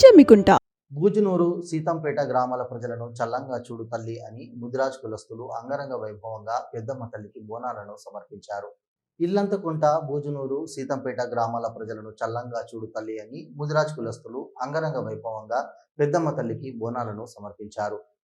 చెమ్మికుంట గూజునూరు సీతంపేట గ్రామాల ప్రజలను చల్లంగా చూడు తల్లి అని ముదిరాజ్ కులస్తులు అంగరంగ వైభవంగా పెద్దమ్మ తల్లికి బోనాలను సమర్పించారు. ఇల్లంతకుంట బూజునూరు సీతంపేట గ్రామాల ప్రజలను చల్లంగా చూడు తల్లి అని ముదిరాజ్ కులస్తులు అంగరంగ వైభవంగా పెద్దమ్మ తల్లికి బోనాలను సమర్పించారు.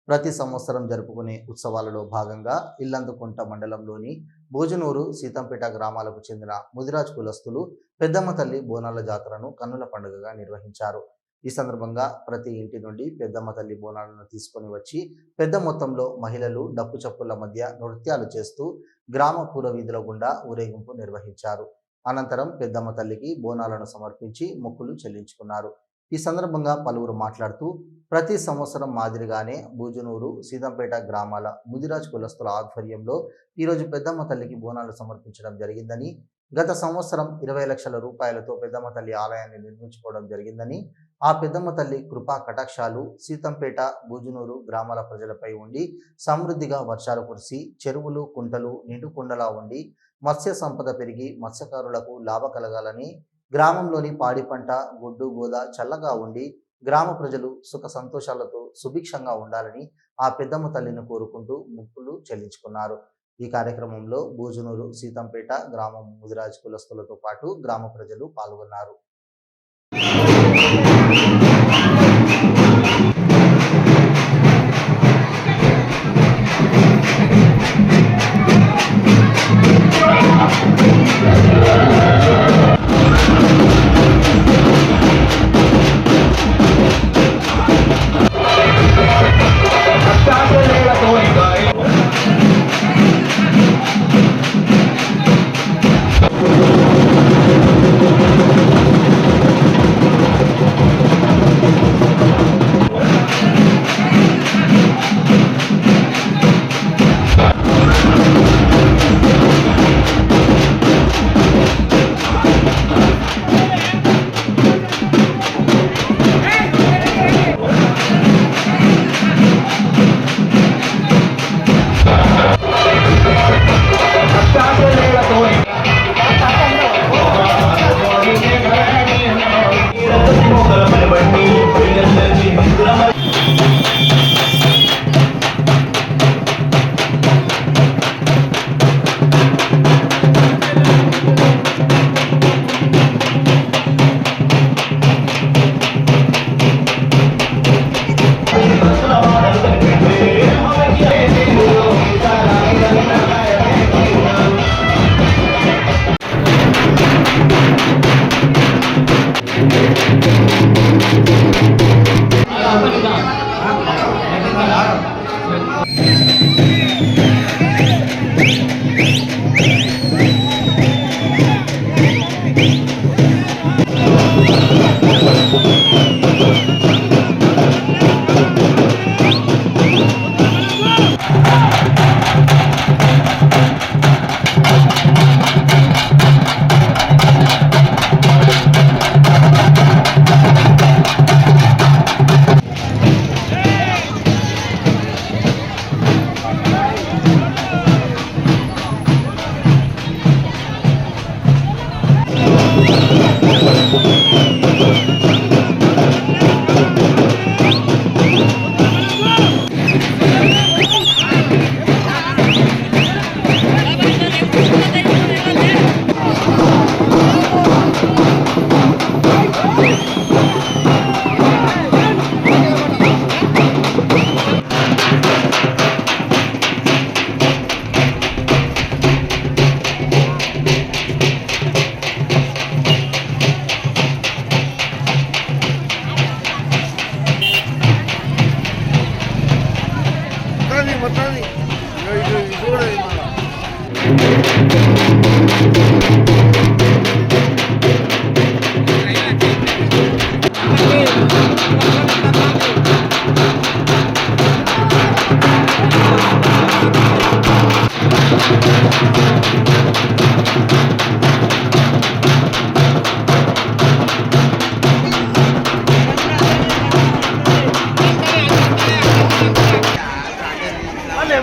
ప్రతి సంవత్సరం జరుపుకునే ఉత్సవాలలో భాగంగా ఇల్లందుకుంట మండలంలోని భోజనూరు సీతంపేట గ్రామాలకు చెందిన ముదిరాజ్ కులస్తులు పెద్దమ్మ తల్లి బోనాల జాతరను కన్నుల పండుగగా నిర్వహించారు. ఈ సందర్భంగా ప్రతి ఇంటి నుండి పెద్దమ్మ తల్లి బోనాలను తీసుకొని వచ్చి పెద్ద మొత్తంలో మహిళలు డప్పు చప్పుల మధ్య నృత్యాలు చేస్తూ గ్రామ పూర్వవీధుల గుండా ఊరేగింపు నిర్వహించారు. అనంతరం పెద్దమ్మ తల్లికి బోనాలను సమర్పించి మొక్కులు చెల్లించుకున్నారు. ఈ సందర్భంగా పలువురు మాట్లాడుతూ ప్రతి సంవత్సరం మాదిరిగానే భూజనూరు సీతంపేట గ్రామాల ముదిరాజ్ కులస్తుల ఆధ్వర్యంలో ఈరోజు పెద్దమ్మ తల్లికి బోనాలు సమర్పించడం జరిగిందని గత సంవత్సరం ఇరవై లక్షల రూపాయలతో పెద్దమ్మ తల్లి ఆలయాన్ని నిర్మించుకోవడం జరిగిందని ఆ పెద్దమ్మ తల్లి కృపా కటాక్షాలు సీతంపేట భూజనూరు గ్రామాల ప్రజలపై ఉండి సమృద్ధిగా వర్షాలు కురిసి చెరువులు కుంటలు నిండుకుండలా ఉండి మత్స్య సంపద పెరిగి మత్స్యకారులకు లాభ కలగాలని గ్రామంలోని పాడి పంట గుడ్డు గోద చల్లగా ఉండి గ్రామ ప్రజలు సుఖ సంతోషాలతో సుభిక్షంగా ఉండాలని ఆ పెద్దమ్మ తల్లిని కోరుకుంటూ ముక్కులు చెల్లించుకున్నారు. ఈ కార్యక్రమంలో బూజునూరు సీతంపేట గ్రామం ముదిరాజ్ కులస్తులతో పాటు గ్రామ ప్రజలు పాల్గొన్నారు. Thank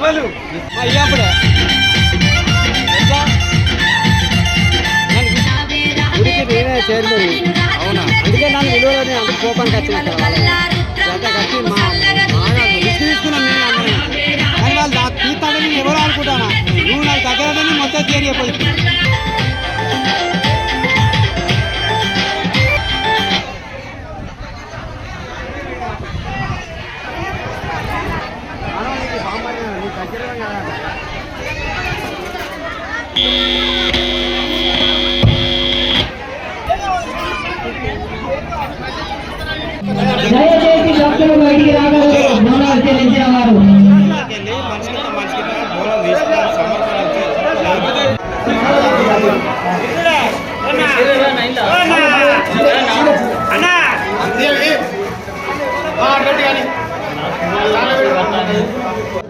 ఎవరు అయ్యాపుడే నేనే చేరుతుంది అవునా? అందుకే నన్ను విలువలని అంత కోపానికి వచ్చిన అంత కట్టి మా రిస్క్ తీసుకున్నాం నేను అందరం కానీ వాళ్ళు తీస్తాడని ఎవరు అనుకుంటానా? నువ్వు నాకు దగ్గరని మొత్తం చేరియపోయింది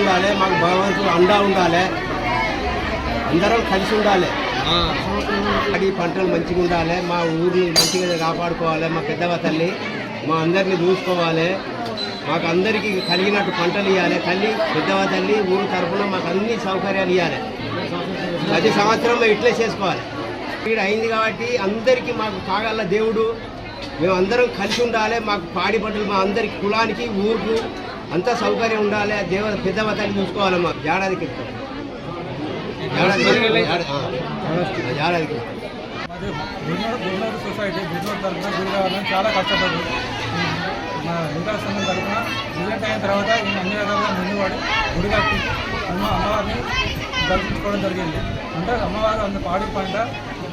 ఉండాలి మాకు భగవంతుడు అండా ఉండాలి. అందరం కలిసి ఉండాలి. అడి పంటలు మంచిగా ఉండాలి మా ఊరిని మంచిగా కాపాడుకోవాలి మా పెద్దవ తల్లి మా అందరిని చూసుకోవాలి. మాకు అందరికీ కలిగినట్టు పంటలు ఇవ్వాలి తల్లి పెద్దవ తల్లి ఊరు తరఫున మాకు అన్ని సౌకర్యాలు ఇవ్వాలి ప్రతి సంవత్సరం మేము ఇట్లే చేసుకోవాలి. ఇక్కడ అయింది కాబట్టి అందరికీ మాకు కాగల దేవుడు. మేము అందరం కలిసి ఉండాలి. మాకు పాడి పంటలు మా అందరికి కులానికి ఊరుకు అంతా సౌకర్యం ఉండాలి దేవ పెద్దవ తల్లి చూసుకోవాలి మాకు. ఏడాదికి ఏడాదికి సొసైటీ తరఫున చాలా మా వెంకట సంఘం తరఫున రిజల్ట్ అయిన తర్వాత ఈయన అన్ని రకాలుగా ముందుపడి గుడి కట్టి అమ్మ అమ్మవారిని దర్శించుకోవడం జరిగింది. అంటే అమ్మవారు అంత పాడి పంట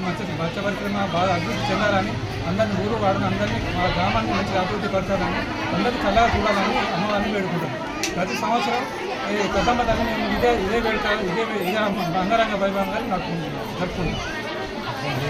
మంచి మత్స్య పరిశ్రమ బాగా అభివృద్ధి చెందాలని అందరిని ఊరు వాడని అందరినీ మా గ్రామాన్ని మంచిగా అభివృద్ధి పడతారని అందరికీ చల్లగా చూడాలని అమ్మవారిని వేడుకుంటాం ప్రతి సంవత్సరం ఈ పెద్దమ్మ తల్లి మేము ఇదే ఇదే వేడుక ఇదే ఇదే అంగరంగ వైభవంగా నాకు జరుపుకుంటాం